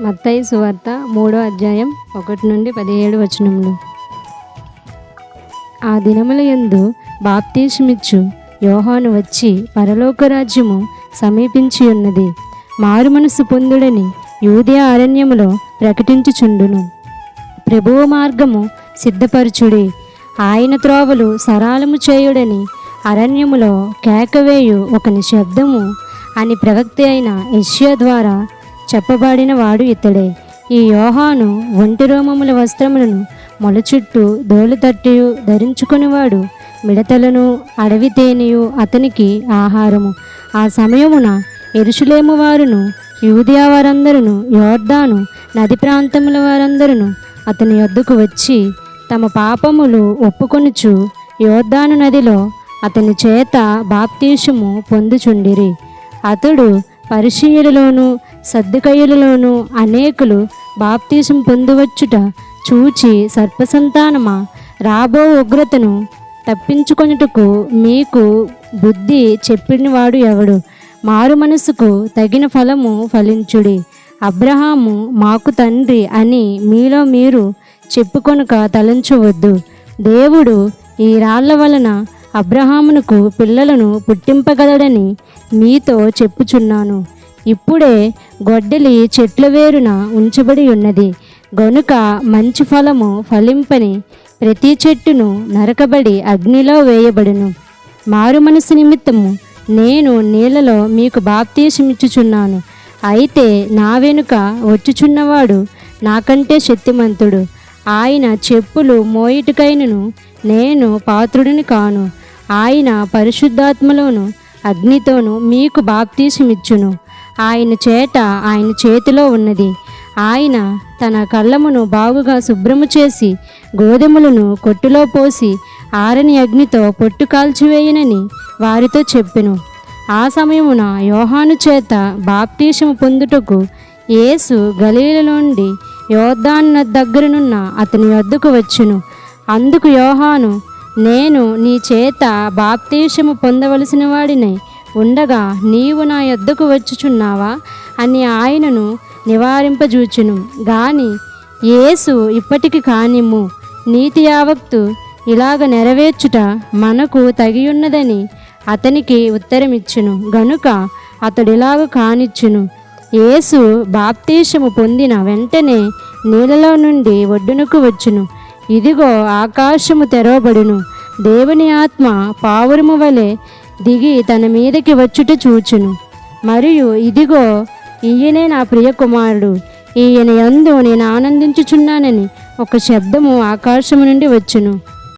మత్తయి సువార్త మూడో అధ్యాయం ఒకటి నుండి పదిహేడు వచనములు. ఆ దినముల యందు బాప్తీసమిచ్చు యోహాను వచ్చి పరలోక రాజ్యము సమీపించి ఉన్నది మారు మనసు పొందుడని యూదే అరణ్యములో ప్రకటించుచుండును. ప్రభువు మార్గము సిద్ధపరచుడి. ఆయన త్రోవలు సరాలము చేయుడని అరణ్యములో కేకవేయు ఒక నిశ్శబ్దము అని ప్రవక్త అయిన ఏషియా ద్వారా చెప్పబడిన వాడు ఇతడే. ఈ యోహాను ఒంటి రోమముల వస్త్రములను మొల చుట్టూ దోలు తట్టియు ధరించుకునివాడు. మిడతలను అడవి తేనెయు అతనికి ఆహారము. ఆ సమయమున ఎరుషులేము వారును యూదియా వారందరును యోర్దాను నది ప్రాంతముల వారందరును అతని యొద్దకు వచ్చి తమ పాపములు ఒప్పుకొనుచు యోర్దాను నదిలో అతని చేత బాప్తీషము పొందుచుండిరి. అతడు పరిశీయులలోను సర్దుకయ్యులలోను అనేకులు బాప్తీసం పొందువచ్చుట చూచి సర్పసంతానమా? రాబో ఉగ్రతను తప్పించుకొనుటకు మీకు బుద్ధి చెప్పినవాడు ఎవడు? మారు మనసుకు తగిన ఫలము ఫలించుడి. అబ్రహాము మాకు తండ్రి అని మీలో మీరు చెప్పుకొనుక తలంచవద్దు. దేవుడు ఈ రాళ్ళ వలన అబ్రహామునకు పిల్లలను పుట్టింపగలడని మీతో చెప్పుచున్నాను. ఇప్పుడే గొడ్డలి చెట్ల వేరున ఉంచబడి ఉన్నది. గనుక మంచి ఫలము ఫలింపని ప్రతి చెట్టును నరకబడి అగ్నిలో వేయబడును. మారు మనసు నిమిత్తము నేను నీళ్ళలో మీకు బాప్తీసమిచ్చుచున్నాను. అయితే నా వెనుక వచ్చుచున్నవాడు నాకంటే శక్తిమంతుడు. ఆయన చెప్పులు మోయిటికైనను నేను పాత్రుడిని కాను. ఆయన పరిశుద్ధాత్మలోను అగ్నితోను మీకు బాప్తీసమిచ్చును. ఆయన చేట ఆయన చేతిలో ఉన్నది. ఆయన తన కళ్ళమును బాగుగా శుభ్రము చేసి గోధుమలను కొట్టులో పోసి ఆరని అగ్నితో పొట్టు కాల్చివేయనని వారితో చెప్పెను. ఆ సమయమున యోహాను చేత బాప్తీషము పొందుటకు యేసు గలీల నుండి దగ్గరనున్న అతని వద్దకు వచ్చును. అందుకు యోహాను నేను నీ చేత బాప్తీషము పొందవలసిన వాడినై. ఉండగా నీవు నా యొద్దకు వచ్చుచున్నావా? అని ఆయనను నివారింపజూచును. గాని యేసు ఇప్పటికి కానిమ్ము. నీతి యావక్తు ఇలాగ నెరవేర్చుట మనకు తగియున్నదని అతనికి ఉత్తరమిచ్చును. గనుక అతడిలాగ కానిచ్చును. యేసు బాప్తీషము పొందిన వెంటనే నీళ్ళలో నుండి ఒడ్డునకు వచ్చును. ఇదిగో ఆకాశము తెరవబడును. దేవుని ఆత్మ పావురము వలె దిగి తన మీదకి వచ్చుట చూచును. మరియు ఇదిగో ఈయనే నా ప్రియ కుమారుడు ఈయన యందు నేను ఆనందించుచున్నానని ఒక శబ్దము ఆకాశము నుండి వచ్చును.